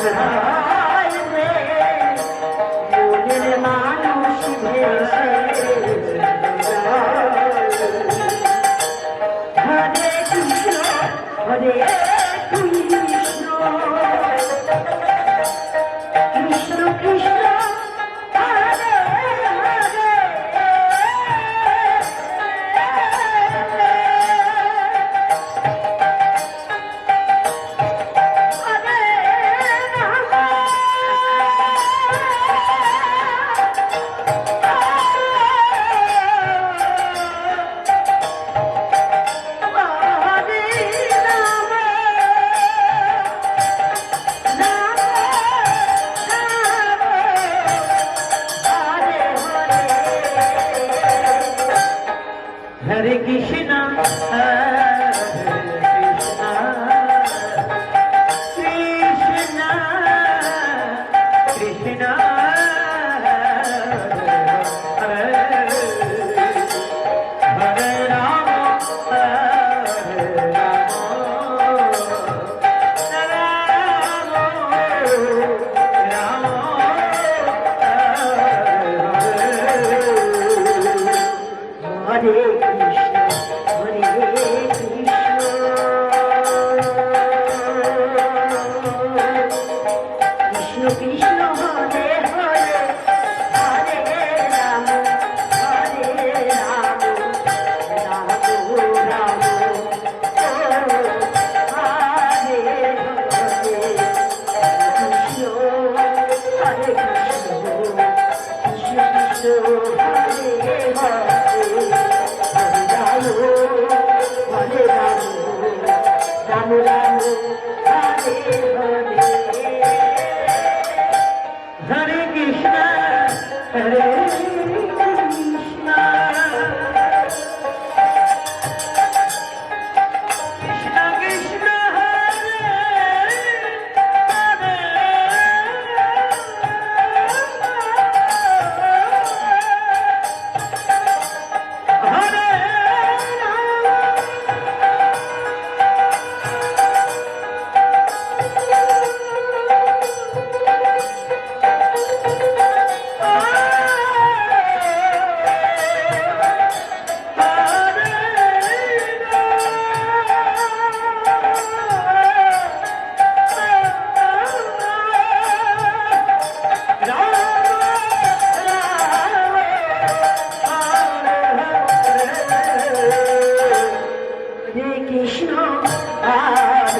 Gracias. Krishna não হরে Krishna হরে আর